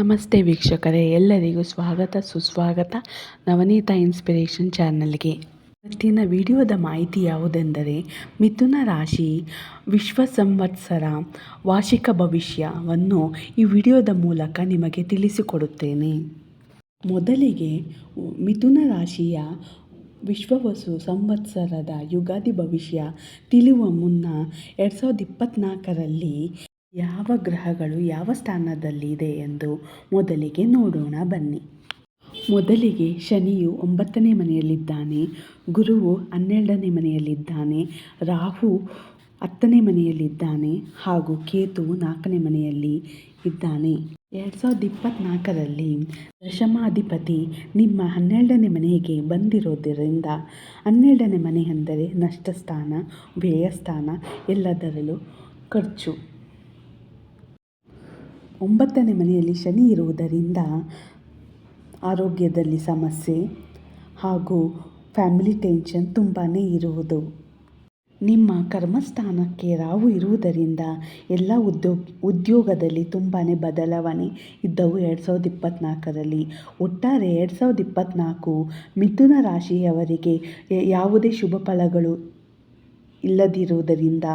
ನಮಸ್ತೆ ವೀಕ್ಷಕರೇ, ಎಲ್ಲರಿಗೂ ಸ್ವಾಗತ, ಸುಸ್ವಾಗತ. ನವನೀತ ಇನ್ಸ್ಪಿರೇಷನ್ ಚಾನಲ್ಗೆ. ಇವತ್ತಿನ ವಿಡಿಯೋದ ಮಾಹಿತಿ ಯಾವುದೆಂದರೆ, ಮಿಥುನ ರಾಶಿ ವಿಶ್ವ ಸಂವತ್ಸರ ವಾರ್ಷಿಕ ಭವಿಷ್ಯವನ್ನು ಈ ವಿಡಿಯೋದ ಮೂಲಕ ನಿಮಗೆ ತಿಳಿಸಿಕೊಡುತ್ತೇನೆ. ಮೊದಲಿಗೆ, ಮಿಥುನ ರಾಶಿಯ ವಿಶ್ವವಸು ಸಂವತ್ಸರದ ಯುಗಾದಿ ಭವಿಷ್ಯ ತಿಳಿಯುವ ಮುನ್ನ ಎರಡು ಸಾವಿರದ ಇಪ್ಪತ್ತ್ನಾಲ್ಕರಲ್ಲಿ ಯಾವ ಗ್ರಹಗಳು ಯಾವ ಸ್ಥಾನದಲ್ಲಿದೆ ಎಂದು ಮೊದಲಿಗೆ ನೋಡೋಣ ಬನ್ನಿ. ಮೊದಲಿಗೆ ಶನಿಯು ಒಂಬತ್ತನೇ ಮನೆಯಲ್ಲಿದ್ದಾನೆ, ಗುರುವು ಹನ್ನೆರಡನೇ ಮನೆಯಲ್ಲಿದ್ದಾನೆ, ರಾಹು ಹತ್ತನೇ ಮನೆಯಲ್ಲಿದ್ದಾನೆ ಹಾಗೂ ಕೇತು ನಾಲ್ಕನೇ ಮನೆಯಲ್ಲಿ ಇದ್ದಾನೆ. ಎರಡು ಸಾವಿರದ ಇಪ್ಪತ್ತ್ನಾಲ್ಕರಲ್ಲಿ ದಶಮಾಧಿಪತಿ ನಿಮ್ಮ ಹನ್ನೆರಡನೇ ಮನೆಗೆ ಬಂದಿರೋದರಿಂದ ಹನ್ನೆರಡನೇ ಮನೆ ಅಂದರೆ ನಷ್ಟ ಸ್ಥಾನ ವ್ಯಯಸ್ಥಾನ ಎಲ್ಲದರಲ್ಲೂ ಖರ್ಚು. ಒಂಬತ್ತನೇ ಮನೆಯಲ್ಲಿ ಶನಿ ಇರುವುದರಿಂದ ಆರೋಗ್ಯದಲ್ಲಿ ಸಮಸ್ಯೆ ಹಾಗೂ ಫ್ಯಾಮಿಲಿ ಟೆನ್ಷನ್ ತುಂಬಾ ಇರುವುದು. ನಿಮ್ಮ ಕರ್ಮಸ್ಥಾನಕ್ಕೆ ರಾಹು ಇರುವುದರಿಂದ ಎಲ್ಲ ಉದ್ಯೋಗ ಉದ್ಯೋಗದಲ್ಲಿ ತುಂಬಾ ಬದಲಾವಣೆ ಇದ್ದವು ಎರಡು ಸಾವಿರದ ಇಪ್ಪತ್ತ್ನಾಲ್ಕರಲ್ಲಿ ಒಟ್ಟಾರೆ ಎರಡು ಸಾವಿರದ ಇಪ್ಪತ್ತ್ನಾಲ್ಕು ಮಿಥುನ ರಾಶಿಯವರಿಗೆ ಯಾವುದೇ ಶುಭ ಫಲಗಳು ಇಲ್ಲದಿರುವುದರಿಂದ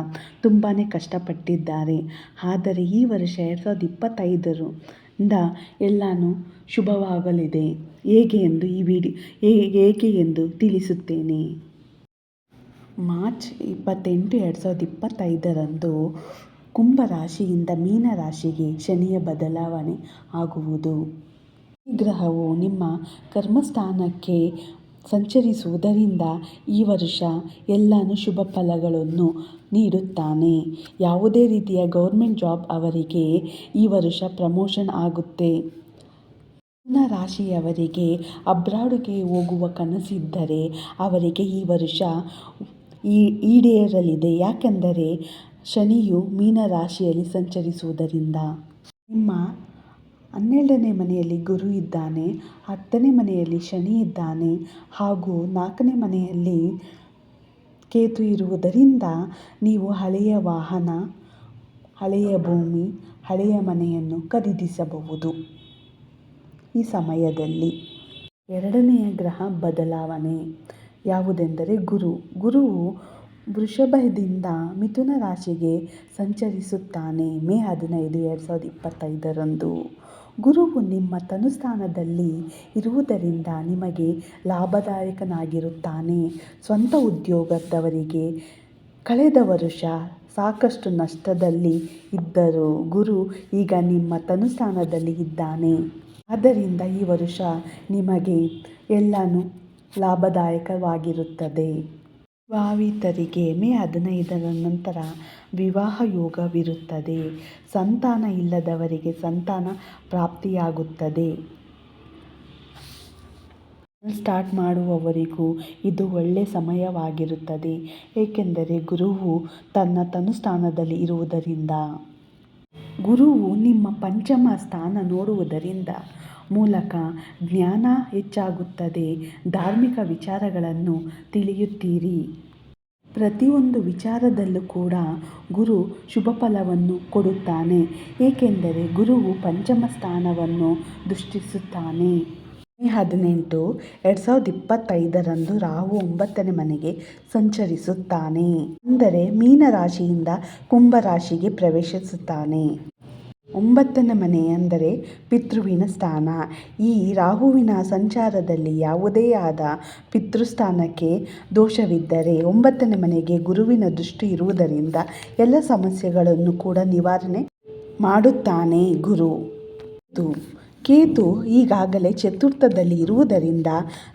ತುಂಬಾ ಕಷ್ಟಪಟ್ಟಿದ್ದಾರೆ. ಆದರೆ ಈ ವರ್ಷ ಎರಡು ಸಾವಿರದ ಇಪ್ಪತ್ತೈದರಿಂದ ಎಲ್ಲನೂ ಶುಭವಾಗಲಿದೆ. ಹೇಗೆ ಎಂದು ಈ ವಿಡಿ ಹೇಗೆ ಎಂದು ತಿಳಿಸುತ್ತೇನೆ. ಮಾರ್ಚ್ ಇಪ್ಪತ್ತೆಂಟು ಎರಡು ಸಾವಿರದ ಇಪ್ಪತ್ತೈದರಂದು ಕುಂಭ ರಾಶಿಯಿಂದ ಮೀನ ರಾಶಿಗೆ ಶನಿಯ ಬದಲಾವಣೆ ಆಗುವುದು. ಈ ಗ್ರಹವು ನಿಮ್ಮ ಕರ್ಮಸ್ಥಾನಕ್ಕೆ ಸಂಚರಿಸುವುದರಿಂದ ಈ ವರ್ಷ ಎಲ್ಲನೂ ಶುಭ ಫಲಗಳನ್ನು ನೀಡುತ್ತಾನೆ. ಯಾವುದೇ ರೀತಿಯ ಗೌರ್ಮೆಂಟ್ ಜಾಬ್ ಅವರಿಗೆ ಈ ವರ್ಷ ಪ್ರಮೋಷನ್ ಆಗುತ್ತೆ. ಮಿಥುನ ರಾಶಿಯವರಿಗೆ ಅಬ್ರಾಡುಗೆ ಹೋಗುವ ಕನಸಿದ್ದರೆ ಅವರಿಗೆ ಈ ವರ್ಷ ಈಡೇರಲಿದೆ. ಯಾಕೆಂದರೆ ಶನಿಯು ಮೀನ ರಾಶಿಯಲ್ಲಿ ಸಂಚರಿಸುವುದರಿಂದ. ನಿಮ್ಮ ಹನ್ನೆರಡನೇ ಮನೆಯಲ್ಲಿ ಗುರು ಇದ್ದಾನೆ, ಹತ್ತನೇ ಮನೆಯಲ್ಲಿ ಶನಿ ಇದ್ದಾನೆ ಹಾಗೂ ನಾಲ್ಕನೇ ಮನೆಯಲ್ಲಿ ಕೇತು ಇರುವುದರಿಂದ ನೀವು ಹಳೆಯ ವಾಹನ, ಹಳೆಯ ಭೂಮಿ, ಹಳೆಯ ಮನೆಯನ್ನು ಖರೀದಿಸಬಹುದು. ಈ ಸಮಯದಲ್ಲಿ ಎರಡನೆಯ ಗ್ರಹ ಬದಲಾವಣೆ ಯಾವುದೆಂದರೆ ಗುರು. ಗುರುವು ವೃಷಭದಿಂದ ಮಿಥುನ ರಾಶಿಗೆ ಸಂಚರಿಸುತ್ತಾನೆ. ಮೇ ಹದಿನೈದು, ಎರಡು ಸಾವಿರದ ಇಪ್ಪತ್ತೈದರಂದು. ಗುರುವು ನಿಮ್ಮ ತನುಸ್ಥಾನದಲ್ಲಿ ಇರುವುದರಿಂದ ನಿಮಗೆ ಲಾಭದಾಯಕನಾಗಿರುತ್ತಾನೆ. ಸ್ವಂತ ಉದ್ಯೋಗದವರಿಗೆ ಕಳೆದ ವರ್ಷ ಸಾಕಷ್ಟು ನಷ್ಟದಲ್ಲಿ ಇದ್ದರು. ಗುರು ಈಗ ನಿಮ್ಮ ತನುಸ್ಥಾನದಲ್ಲಿ ಇದ್ದಾನೆ. ಆದ್ದರಿಂದ ಈ ವರ್ಷ ನಿಮಗೆ ಎಲ್ಲನೂ ಲಾಭದಾಯಕವಾಗಿರುತ್ತದೆ. ವಿವಾಹಿತರಿಗೆ ಮೇ ಹದಿನೈದರ ನಂತರ ವಿವಾಹ ಯೋಗವಿರುತ್ತದೆ ಸಂತಾನ ಇಲ್ಲದವರಿಗೆ ಸಂತಾನ ಪ್ರಾಪ್ತಿಯಾಗುತ್ತದೆ. ಸ್ಟಾರ್ಟ್ ಮಾಡುವವರಿಗೂ ಇದು ಒಳ್ಳೆಯ ಸಮಯವಾಗಿರುತ್ತದೆ, ಏಕೆಂದರೆ ಗುರುವು ತನ್ನ ತನುಸ್ಥಾನದಲ್ಲಿ ಇರುವುದರಿಂದ. ಗುರುವು ನಿಮ್ಮ ಪಂಚಮ ಸ್ಥಾನ ನೋಡುವುದರಿಂದ ಮೂಲಕ ಜ್ಞಾನ ಹೆಚ್ಚಾಗುತ್ತದೆ. ಧಾರ್ಮಿಕ ವಿಚಾರಗಳನ್ನು ತಿಳಿಯುತ್ತೀರಿ. ಪ್ರತಿಯೊಂದು ವಿಚಾರದಲ್ಲೂ ಕೂಡ ಗುರು ಶುಭ ಫಲವನ್ನು ಕೊಡುತ್ತಾನೆ. ಏಕೆಂದರೆ ಗುರುವು ಪಂಚಮ ಸ್ಥಾನವನ್ನು ದೃಷ್ಟಿಸುತ್ತಾನೆ. ಮೇ ಹದಿನೆಂಟು, ಎರಡು ಸಾವಿರದ ಇಪ್ಪತ್ತೈದರಂದು ರಾಹು ಒಂಬತ್ತನೇ ಮನೆಗೆ ಸಂಚರಿಸುತ್ತಾನೆ. ಅಂದರೆ ಮೀನ ರಾಶಿಯಿಂದ ಕುಂಭ ರಾಶಿಗೆ ಪ್ರವೇಶಿಸುತ್ತಾನೆ. ಒಂಬತ್ತನೇ ಮನೆ ಅಂದರೆ ಪಿತೃವಿನ ಸ್ಥಾನ. ಈ ರಾಹುವಿನ ಸಂಚಾರದಲ್ಲಿ ಯಾವುದೇ ಆದ ಪಿತೃಸ್ಥಾನಕ್ಕೆ ದೋಷವಿದ್ದರೆ ಒಂಬತ್ತನೇ ಮನೆಗೆ ಗುರುವಿನ ದೃಷ್ಟಿ ಇರುವುದರಿಂದ ಎಲ್ಲ ಸಮಸ್ಯೆಗಳನ್ನು ಕೂಡ ನಿವಾರಣೆ ಮಾಡುತ್ತಾನೆ ಗುರು. ಕೇತು. ಈಗಾಗಲೇ ಚತುರ್ಥದಲ್ಲಿ ಇರುವುದರಿಂದ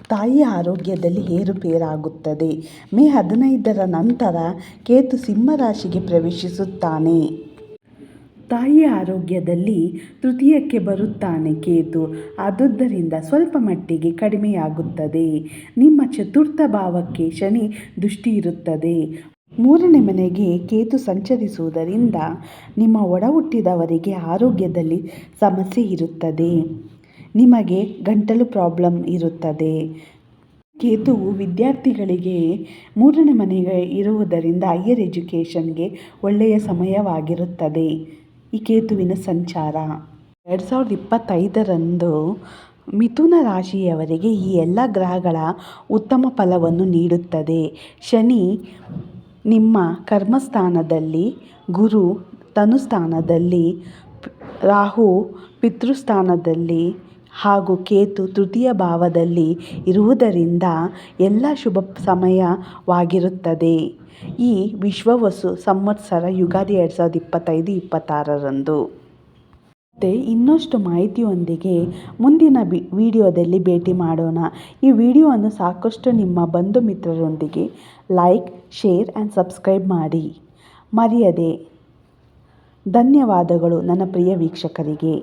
ತಾಯಿಯ ಆರೋಗ್ಯದಲ್ಲಿ ಏರುಪೇರಾಗುತ್ತದೆ. ಮೇ ಹದಿನೈದರ ನಂತರ ಕೇತು ಸಿಂಹರಾಶಿಗೆ ಪ್ರವೇಶಿಸುತ್ತಾನೆ. ತಾಯಿಯ ಆರೋಗ್ಯದಲ್ಲಿ ತೃತೀಯಕ್ಕೆ ಬರುತ್ತಾನೆ ಕೇತು. ಆದುದರಿಂದ ಸ್ವಲ್ಪ ಮಟ್ಟಿಗೆ ಕಡಿಮೆಯಾಗುತ್ತದೆ. ನಿಮ್ಮ ಚತುರ್ಥ ಭಾವಕ್ಕೆ ಶನಿ ದೃಷ್ಟಿ ಇರುತ್ತದೆ ಮೂರನೇ ಮನೆಗೆ ಕೇತು ಸಂಚರಿಸುವುದರಿಂದ ನಿಮ್ಮ ಒಡ ಹುಟ್ಟಿದವರಿಗೆ ಆರೋಗ್ಯದಲ್ಲಿ ಸಮಸ್ಯೆ ಇರುತ್ತದೆ. ನಿಮಗೆ ಗಂಟಲು ಪ್ರಾಬ್ಲಮ್ ಇರುತ್ತದೆ. ಕೇತು ವಿದ್ಯಾರ್ಥಿಗಳಿಗೆ ಮೂರನೇ ಮನೆಗೆ ಇರುವುದರಿಂದ ಹೈಯರ್ ಎಜುಕೇಷನ್ಗೆ ಒಳ್ಳೆಯ ಸಮಯವಾಗಿರುತ್ತದೆ. ಈ ಕೇತುವಿನ ಸಂಚಾರ. ಎರಡು ಸಾವಿರದ ಇಪ್ಪತ್ತೈದರಂದು ಮಿಥುನ ರಾಶಿಯವರಿಗೆ ಈ ಎಲ್ಲ ಗ್ರಹಗಳ ಉತ್ತಮ ಫಲವನ್ನು ನೀಡುತ್ತದೆ. ಶನಿ ನಿಮ್ಮ ಕರ್ಮಸ್ಥಾನದಲ್ಲಿ, ಗುರು ತನುಸ್ಥಾನದಲ್ಲಿ, ರಾಹು ಪಿತೃಸ್ಥಾನದಲ್ಲಿ ಹಾಗೂ ಕೇತು ತೃತೀಯ ಭಾವದಲ್ಲಿ ಇರುವುದರಿಂದ ಎಲ್ಲ ಶುಭ ಸಮಯವಾಗಿರುತ್ತದೆ. ಈ ವಿಶ್ವವಸು ಸಂವತ್ಸರ ಯುಗಾದಿ ಎರಡು ಸಾವಿರದ ಇಪ್ಪತ್ತೈದು, ಇಪ್ಪತ್ತಾರರಂದು. ಮತ್ತು ಇನ್ನಷ್ಟು ಮಾಹಿತಿಯೊಂದಿಗೆ ಮುಂದಿನ ಬಿ ವಿಡಿಯೋದಲ್ಲಿ ಭೇಟಿ ಮಾಡೋಣ. ಈ ವಿಡಿಯೋವನ್ನು ಸಾಕಷ್ಟು ನಿಮ್ಮ ಬಂಧು ಮಿತ್ರರೊಂದಿಗೆ ಲೈಕ್, ಶೇರ್ ಆ್ಯಂಡ್ ಸಬ್ಸ್ಕ್ರೈಬ್ ಮಾಡಿ. ಮರೆಯದೆ. ಧನ್ಯವಾದಗಳು ನನ್ನ ಪ್ರಿಯ ವೀಕ್ಷಕರಿಗೆ.